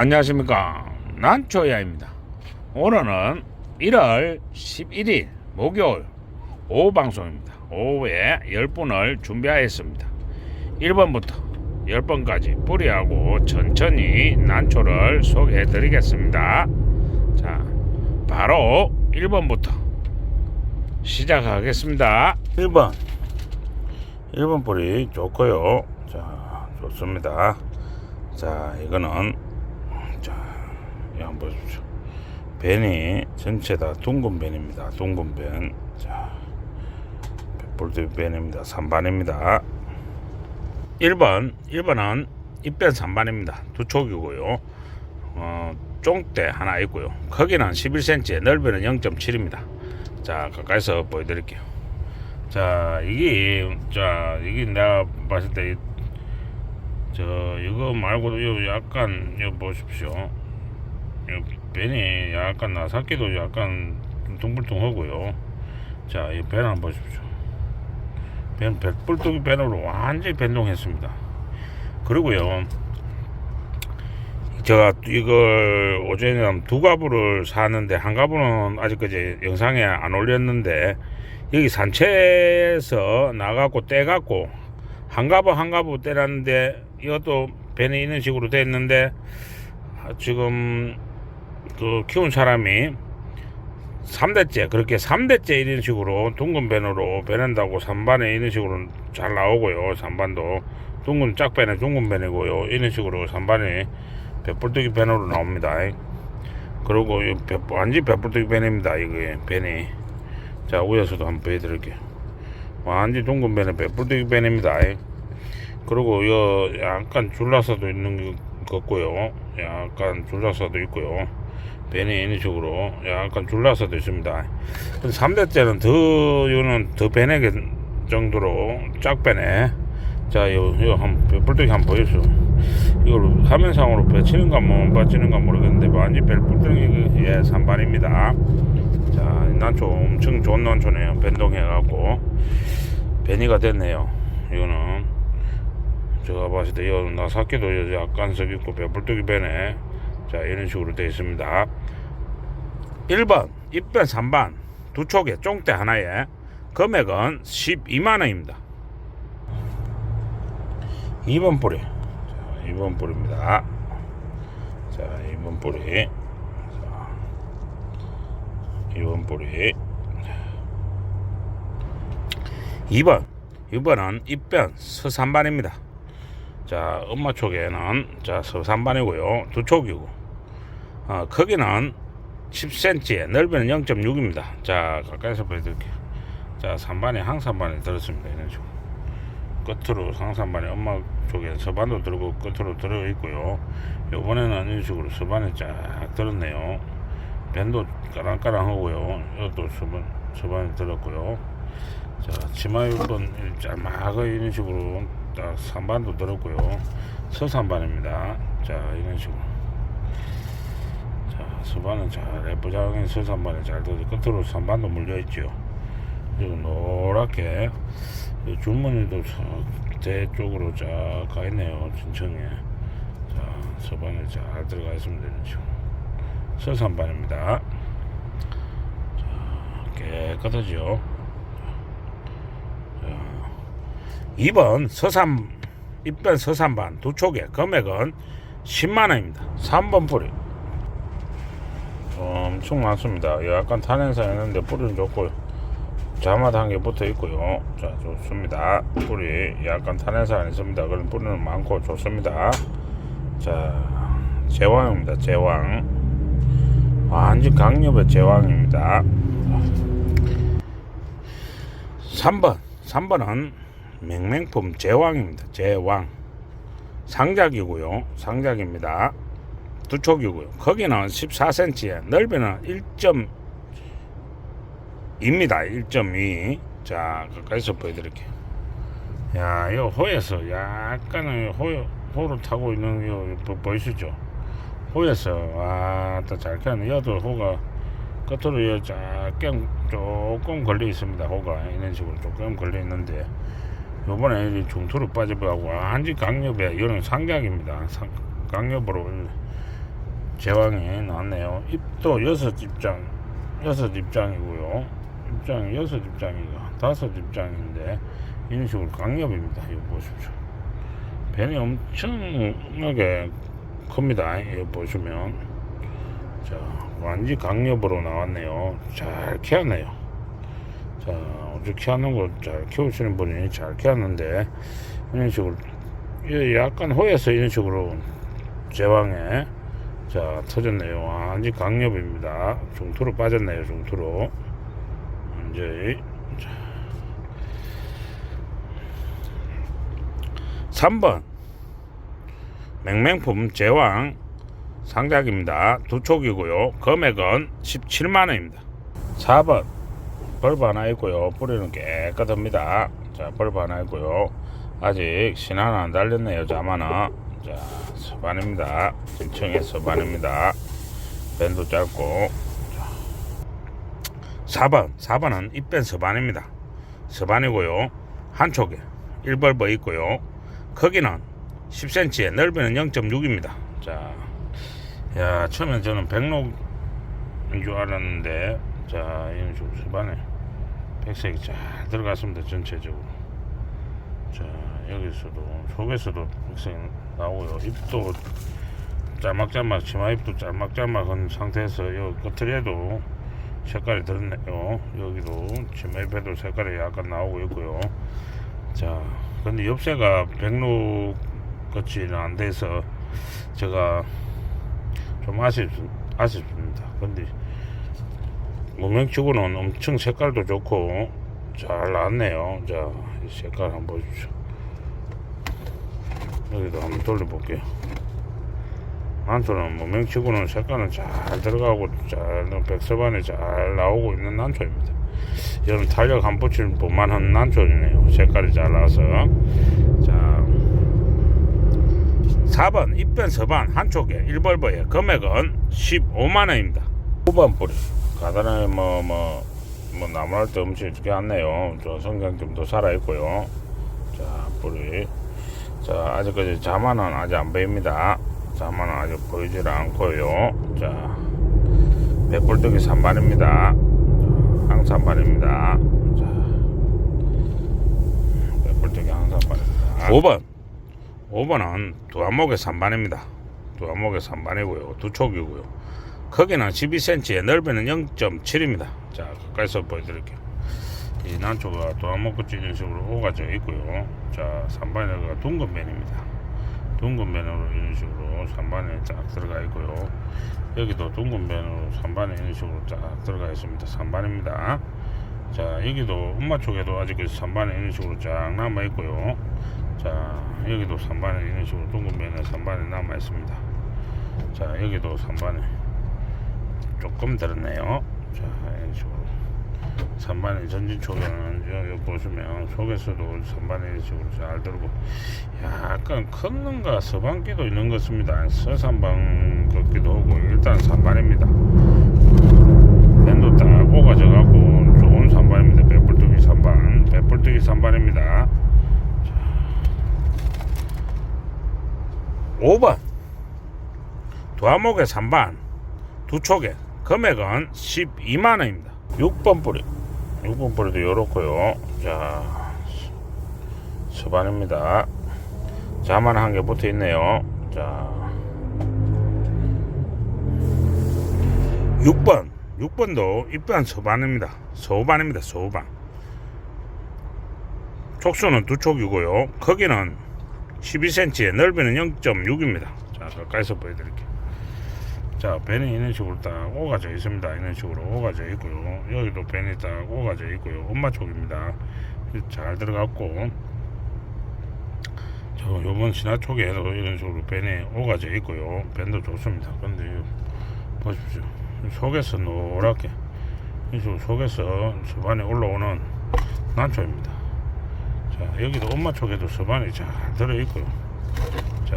안녕하십니까. 난초야입니다. 오늘은 1월 11일 목요일 오후 방송입니다. 오후에 10분을 준비하였습니다. 1번부터 10번까지 뿌리하고 천천히 난초를 소개해 드리겠습니다. 자 바로 1번부터 시작하겠습니다. 1번. 1번 뿌리 좋고요. 자 좋습니다. 자 이거는 한번 보십시오. 벤이 전체 다 둥근 벤입니다. 둥근 벤 자 볼드 벤입니다. 3반입니다. 1번 1번은 입변 3반입니다. 두 촉이고요. 어, 쫑대 하나 있고요. 크기는 11cm 넓이는 0.7입니다. 자 가까이서 보여드릴게요. 자 이게 자 이게 내가 봤을 때 저 이거 말고도 요 약간 요 보십시오. 요 벤이 약간 나사키도 약간 좀 둥글둥하고요. 자, 이 벤 한번 보십시오. 벤 백불뚝이 벤으로 완전히 변동했습니다. 그리고요. 제가 이걸 오전에 두 가부를 샀는데 한 가부는 아직까지 영상에 안 올렸는데 여기 산채에서 나가고 떼갖고 한 가부 한 가부 떼놨는데 이것도 벤이 있는 식으로 돼 있는데 지금 그 키운 사람이 3대째 그렇게 3대째 이런 식으로 둥근 벤으로 베낸다고 3반에 이런 식으로 잘 나오고요 3반도. 둥근 짝벤에 둥근 벤이고요. 이런 식으로 3반이 배불뚝이 벤으로 나옵니다. 그리고 완전 배불뚝이 벤입니다 이게 벤이 자 위에서도 한번 보여드릴게요. 완전 둥근 벤에 배불뚝이 벤입니다. 그리고 이 약간 줄라서도 있는 것 같고요. 약간 줄라서도 있고요 벤이 이런 식으로. 약간 줄라서도 있습니다. 3대째는 더 이거는 더 베네 정도로. 짝베네 자 요, 요 한번 뿔떡이 한번 보여줘 이걸 화면상으로 배치는가 뭐 빠지는가 모르겠는데 완전 벨뿔떡이 예 3반입니다. 자 난초 엄청 좋은 난초네요 변동해 갖고 베니가 됐네요 이거는. 제가 봤을 때이 나사키도 약간 석 있고 배불뚝이 배네 자 이런 식으로 되어 있습니다. 1번 입변 3반 두 촉에 쫑대 하나에 금액은 12만원입니다. 2번 뿌리. 자, 2번 뿌리입니다. 자 2번 뿌리. 자, 2번 뿌리. 2번. 2번은 입변 서산반입니다. 자 엄마 쪽에는 자 서산반이고요. 두 촉이고 어, 크기는 10cm 넓이는 0.6입니다. 자 가까이서 보여드릴게요. 자 3반에 항산반에 들었습니다 이런 식으로. 끝으로 상산반에 엄마 쪽에 서반도 들고 끝으로 들어 있고요. 요번에는 이런 식으로 서반에 쫙 들었네요. 밴도 까랑까랑하고요. 이것도 서반, 서반에 들었고요. 자 치마 6번 짤막하게 이런 식으로 딱 3반도 들었고요. 서산반입니다. 자 이런 식으로 자 서반은 잘 예쁘장하게 서산반에 잘 들어 끝으로 3반도 물려있죠. 그리고 노랗게 서- 대 쪽으로 쫙 가 있네요 진청에. 자 서반에 잘 들어가 이런 식으로. 서산반입니다. 자 깨끗하죠. 2번 서산 입변 서산반 두 촉에 금액은 10만원입니다. 3번 뿌리 엄청 많습니다. 약간 탄행사 있는데 뿌리는 좋고요. 개 붙어 있고요. 자 좋습니다. 뿌리 약간 탄행사 있습니다. 그런 뿌리는 많고 좋습니다. 자 제왕입니다. 제왕. 완전 강력의 제왕입니다. 3번 3번은 맹맹품 제왕입니다. 제왕. 상작이고요. 상작입니다. 두 촉이고요. 거기는 14cm에 넓이는 1.2입니다. 1.2. 자 가까이서 보여드릴게요. 야, 이 호에서 약간의 호 호를 타고 있는 요 보- 보이시죠? 호에서 와또잘 켰네. 여도 호가 끝으로 요 조금 조금 걸려 있습니다. 호가 이런 식으로 조금 걸려 있는데 요번에 이 중투로 빠져가고 완전 강력에 이거는 상각입니다. 상- 강력으로 제왕이 나왔네요. 입도 여섯 입장, 여섯 입장이고요. 입장이 여섯 입장이가 다섯 입장인데 이런 식으로 강력입니다. 이거 보십시오. 배는 엄청나게 큽니다. 이거 보시면 자 완전 강력으로 나왔네요. 잘 키웠네요. 자 어제 키우는 거 잘 키우시는 분이 잘 키웠는데 이런 식으로 이 약간 호에서 이런 식으로 제왕에 자 터졌네요. 완전 강력입니다. 중투로 빠졌네요. 중투로 이제 3번 맹맹품 제왕 상작입니다. 두 촉이고요. 금액은 17만원입니다. 4번 벌브 하나 있고요. 뿌리는 깨끗합니다. 자 벌브 하나 있고요. 아직 신하는 안 달렸네요. 자만은 자 서반입니다. 진청의 서반입니다. 밴도 짧고 4번 4번은 입변 서반입니다. 서반이고요. 한쪽에 1벌버 있고요. 크기는 10cm에 넓이는 0.6입니다. 자, 야 처음엔 저는 백록인 줄 알았는데 자 이런 식으로 서반에 백색이 잘 들어갔습니다. 전체적으로. 자 여기서도 속에서도 백색이 나오고요. 입도 짤막짤막 치마 입도 짤막짤막한 상태에서 요 끝에도 색깔이 들었네요. 여기도 치마 입에도 색깔이 약간 나오고 있고요. 자, 근데 옆새가 백로 같이는 안 돼서 제가 좀 아쉽, 아쉽습니다. 근데 무명치고는 엄청 색깔도 좋고 잘 나왔네요. 자, 이 색깔 한번 보십시오. 여기도 한번 돌려볼게요. 난초는 무명치고는 색깔은 잘 들어가고 잘 백서반에 잘 나오고 있는 난초입니다. 여러분 탄력 한 붙일 볼만한 난초이네요. 색깔이 잘 나와서 자 4번 입변 서반 한쪽에 1벌버에 금액은 15만원입니다. 9번 뿌리 가다란에 뭐 뭐 뭐 나무랄 데 엄청 이렇게 않네요. 저 성장점도 살아있고요. 자 뿌리 자 아직까지 자만은 아직 안 보입니다. 자만은 아직 보이질 않고요. 자 백불뜨기 3반입니다. 항산반입니다. 자, 백불뜨기 항산반입니다. 5번. 5번은 두 안목의 3반입니다. 두 안목의 3반이고요. 두 촉이고요. 크기는 12cm에 넓이는 0.7입니다. 자, 가까이서 보여드릴게요. 이 난초가 두 안목같이 이런 식으로 오가져 있고요. 자, 3반에가 둥근 면입니다. 둥근 면으로 이런 식으로 3반에 쫙 들어가 있고요. 여기도 둥근 면으로 3반에 이런 식으로 쫙 들어가 있습니다. 3반입니다. 자, 여기도 엄마 쪽에도 아직 3반에 이런 식으로 쫙 남아 있고요. 자, 여기도 3반에 이런 식으로 둥근 면에 3반에 남아 있습니다. 자, 여기도 3반에 조금 들었네요. 자, 이런 식으로. 3반의 전진 쪽에는 여기 보시면 속에서도 3반에 이런 식으로 잘 들고 약간 큰는가 서반기도 있는 것 같습니다. 서산방 같기도 하고 일단 3반입니다. 밴도 딱 오가져갖고 좋은 3반입니다. 배불뜨기 3반 배불뜨기 3반입니다. 5번 두암목의 3반 두 촉에 금액은 12만원입니다. 6번 뿌리 6번 뿌리도 이렇고요. 자 서반입니다. 자만 한 개 붙어 있네요. 자 6번 6번도 입반 서반입니다. 서반입니다. 서반 촉수는 두 촉이고요. 크기는 12cm에 넓이는 0.6입니다. 자 가까이서 보여드릴게요. 자 벤이 이런 식으로 딱 오가져 있습니다. 이런 식으로 오가져 있고요. 여기도 벤이 딱 오가져 있고요. 엄마 쪽입니다. 잘 들어갔고 저 요번 신화 쪽에도 이런 식으로 벤이 오가져 있고요. 벤도 좋습니다. 근데 이 보십시오. 속에서 노랗게 이런 식으로 속에서 서반에 올라오는 난초입니다. 자 여기도 엄마 쪽에도 서반이 잘 들어있고요. 자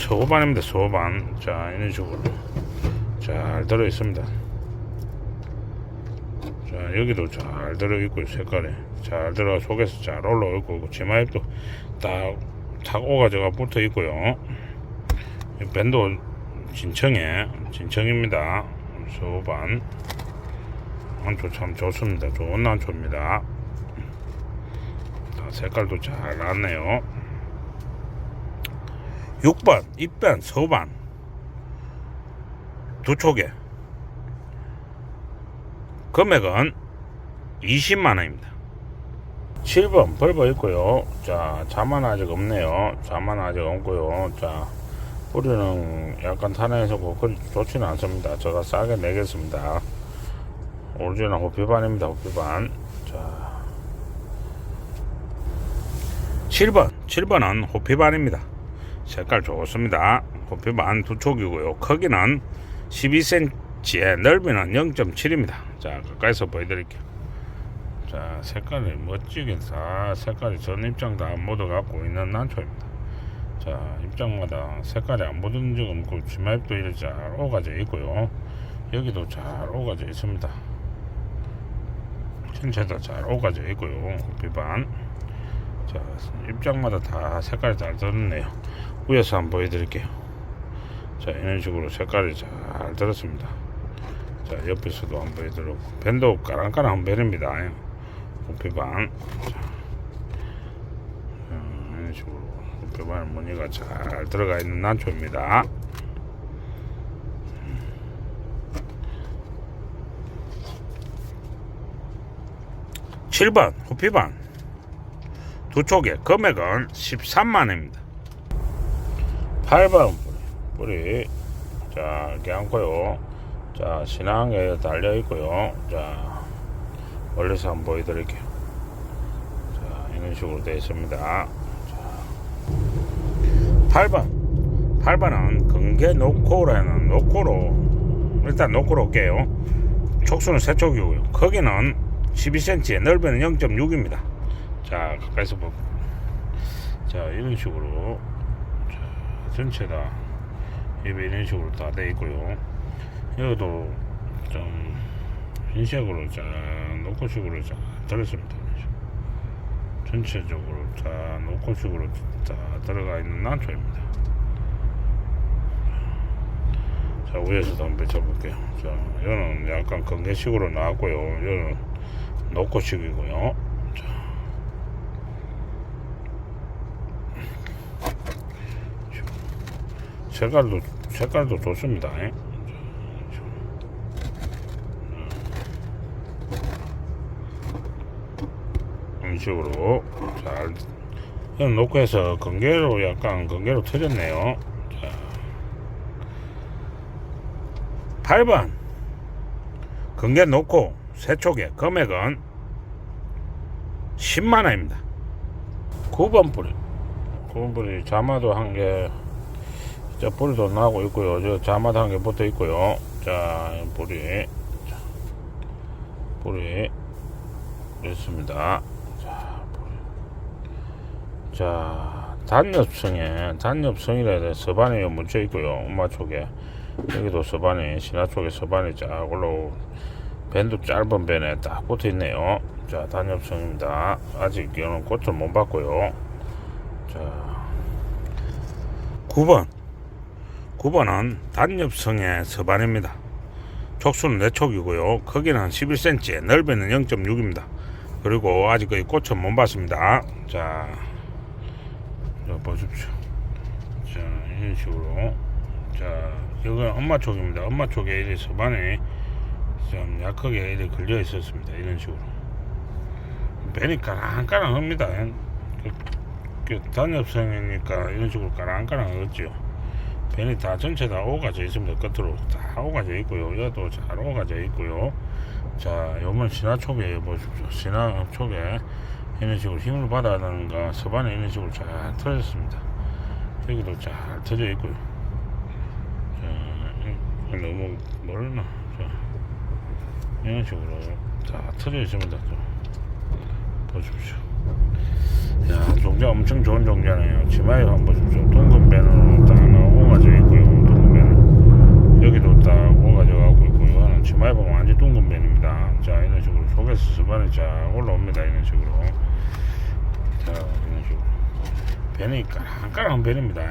서반입니다. 서반. 자 이런 식으로 잘 들어 있습니다. 자 여기도 잘 들어 있고 색깔이 잘 들어 속에서 잘 올라오고 치마입도 딱탁 오가져가 붙어 있고요. 이 밴도 진청에 진청입니다. 소반 난초 참 좋습니다. 좋은 난초입니다. 자, 색깔도 잘 났네요. 6번 입변 서반 두 촉에 금액은 20만 원입니다. 7번 벌버 있고요. 자, 자만 아직 없네요. 자만 아직 없고요. 자, 뿌리는 약간 탄해서고 그리 좋지는 않습니다. 제가 싸게 내겠습니다. 오리지널 호피반입니다. 호피반. 자, 7번. 7번은 호피반입니다. 색깔 좋습니다. 호피반 두 촉이고요. 크기는 12cm에 넓이는 0.7입니다. 자, 가까이서 보여드릴게요. 자, 색깔이 멋지게 다 색깔이 전 입장 다 묻어 갖고 있는 난초입니다. 자, 입장마다 색깔이 안 묻은 적 없고 치마잎도 이렇게 잘 오가져 있고요. 여기도 잘 오가져 있습니다. 전체 다잘 오가져 있고요. 비반. 자, 입장마다 다 색깔이 잘 들었네요. 위에서 한번 보여드릴게요. 자, 이런 식으로 색깔이 잘 들었습니다. 자, 옆에서도 한번 보여드리고. 밴도 까랑까랑 밴입니다. 호피반. 자, 음, 이런 식으로 호피반 무늬가 잘 들어가 있는 난초입니다. 칠번 호피반 두 촉에 금액은 13만원입니다 8번 뿌리, 뿌리. 자 이렇게 앉고요. 자 신앙에 달려 있고요. 자 멀리서 한번 보여드릴게요. 자 이런 식으로 되어 있습니다. 자 8번 8번은 금계 노코라는 노코로. 일단 노코로 올게요. 촉수는 세 촉이고요. 크기는 12cm에 넓이는 0.6입니다. 자 가까이서 보고 자 이런 식으로. 자, 전체 다 입에 이런 식으로 다 돼 있고요. 여기도 좀 흰색으로 자 노코식으로 자 들었습니다 전체적으로 자 노코식으로 다 들어가 있는 난초입니다. 자 위에서도 한번 펼쳐볼게요. 자 이거는 약간 건개식으로 나왔고요. 이거는 노코식이고요 색깔도 색깔도 좋습니다. 예. 이런 식으로 잘 놓고 해서 건개로 약간 건개로 터졌네요. 자. 8번 건개 놓고 세촉에 금액은 10만 원입니다. 9번 뿌리 9번 뿌리 자마도 한개 자, 뿌리도 나고 있고요. 저 자마도 한개 붙어 있고요. 자, 뿌리. 자, 뿌리. 됐습니다. 자, 뿌리. 자, 단엽성에, 단엽성이라 해서 서반이 묻혀 있고요. 엄마 쪽에. 여기도 서반이, 신화 쪽에 서반이 쫙 올라오고, 밴도 짧은 밴에 딱 붙어 있네요. 자, 단엽성입니다. 아직 이거는 꽃을 못 봤고요. 자, 9번. 9번은 단엽성의 서반입니다. 촉수는 4촉이고요. 크기는 11cm, 넓이는 0.6입니다. 그리고 아직 거의 꽃은 못 봤습니다. 자, 자 보십시오. 자, 이런 식으로. 자, 이건 엄마 촉입니다. 엄마 촉에 이 서반이 좀 약하게 이렇게 걸려 있었습니다. 이런 식으로. 벤이 까랑까랑합니다. 그, 그 단엽성이니까 이런 식으로 까랑까랑하겠죠. 벤이 다 전체 다 오가져 있습니다. 끝으로 다 오가져 있고요. 여도 잘 오가져 있고요. 자, 요번 신화 촉에 보십시오. 신화 촉에 이런 식으로 힘을 받아야 하는가 서반에 이런 식으로 잘 터졌습니다. 여기도 잘 터져 있고요. 자, 이- 너무 멀나? 자, 이런 식으로 다 터져 있습니다. 또. 보십시오. 야, 종자 엄청 좋은 종자네요. 치마에 한번 보십시오. 둥근 배는 딱 오가져 있고요. 둥근 배는 여기도 딱 오가져 가고 있고 이거는 치 보면 완전 둥근 배입니다. 자, 이런 식으로 속에서 수반이 쫙 올라옵니다. 이런 식으로. 자, 이런 식으로. 배는 까랑까랑한 배입니다.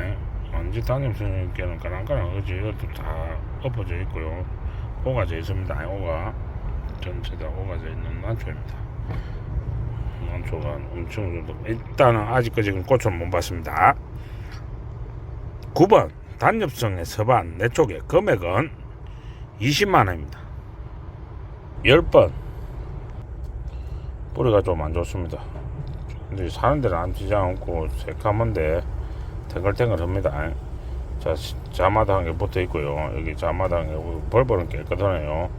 먼지 당김새는 까랑까랑 그지 이것도 다 엎어져 있고요 오가져 있습니다 오가 전체 다 오가져 있는 난초입니다 난초가 엄청 좋다 일단은 아직까지는 꽃을 못 봤습니다 9번 단엽성의 서반 내 쪽에 금액은 20만원입니다 10번. 뿌리가 좀 안 좋습니다. 근데 사는 데는 안 지지 않고 새까만데 탱글탱글 합니다. 자 시- 자마당한 게 붙어 있고요. 여기 자마당에 벌벌은 깨끗하네요.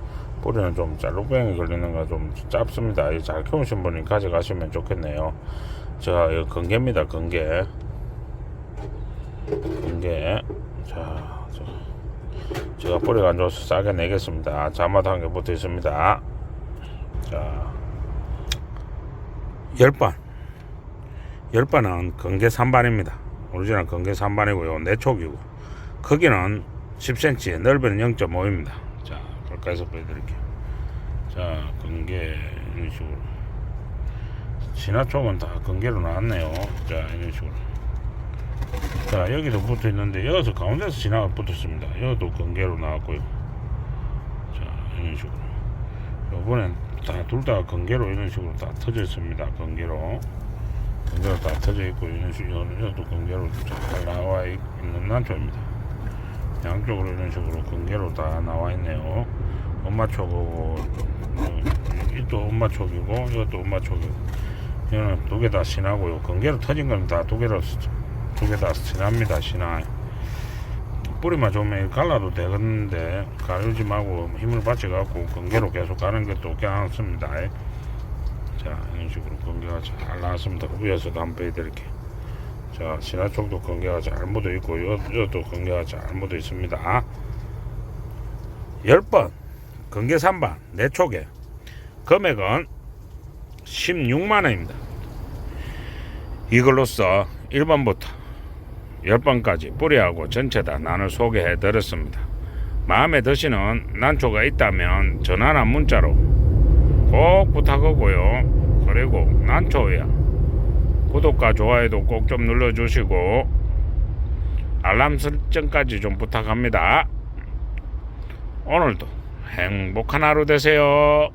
뿌리는 좀 짤룩병이 걸리는 거좀 짧습니다. 이잘 키우신 분이 가져가시면 좋겠네요. 자 이거 건개입니다 건개. 건개. 자. 저, 제가 뿌리가 안 좋아서 싸게 내겠습니다. 자마당한 게 붙어 있습니다. 자. 10번. 10번은 건개 3반입니다. 오리지널 건개 3반이고요. 내촉이고. 크기는 10cm 넓이는 0.5입니다. 자 가까이서 보여드릴게요. 자 건개 이런 식으로. 진화촉은 다 건개로 나왔네요. 자 이런 식으로 자 여기도 붙어 있는데 여기서 가운데서 진화가 붙었습니다. 여기도 건개로 나왔고요. 자 이런 식으로. 요번엔 다 둘다 건개로 이런 식으로 다 터져 있습니다. 건개로. 건개로 다 터져 있고 이런 식으로 여기도 건개로 잘 나와 있- 있는 난초입니다. 양쪽으로 이런 식으로 건개로 다 나와 있네요. 엄마 촉이고 이또 엄마 촉이고 이것도 엄마 촉이고. 이거는 두 개 다 신하고요. 건개로 터진 건다두 개로 두 개 다 신합니다 신하 뿌리만 좀 갈라도 되겠는데 가르지 말고 힘을 받쳐 갖고 건개로 계속 가는 것도 괜찮습니다. 자 이런 식으로 건개가 잘 나왔습니다. 위에서도 한번 보여드릴게요. 자 신화 쪽도 건개가 잘 묻어 있고 여, 여도 건개가 잘 묻어 있습니다. 10번 건개 3반 내 쪽에 금액은 16만원입니다. 이걸로써 1번부터 10번까지 뿌리하고 전체 다 나눠 소개해 드렸습니다 마음에 드시는 난초가 있다면 전화나 문자로 꼭 부탁하고요 그리고 난초야 구독과 좋아요도 꼭 좀 눌러주시고 알람 설정까지 좀 부탁합니다. 오늘도 행복한 하루 되세요.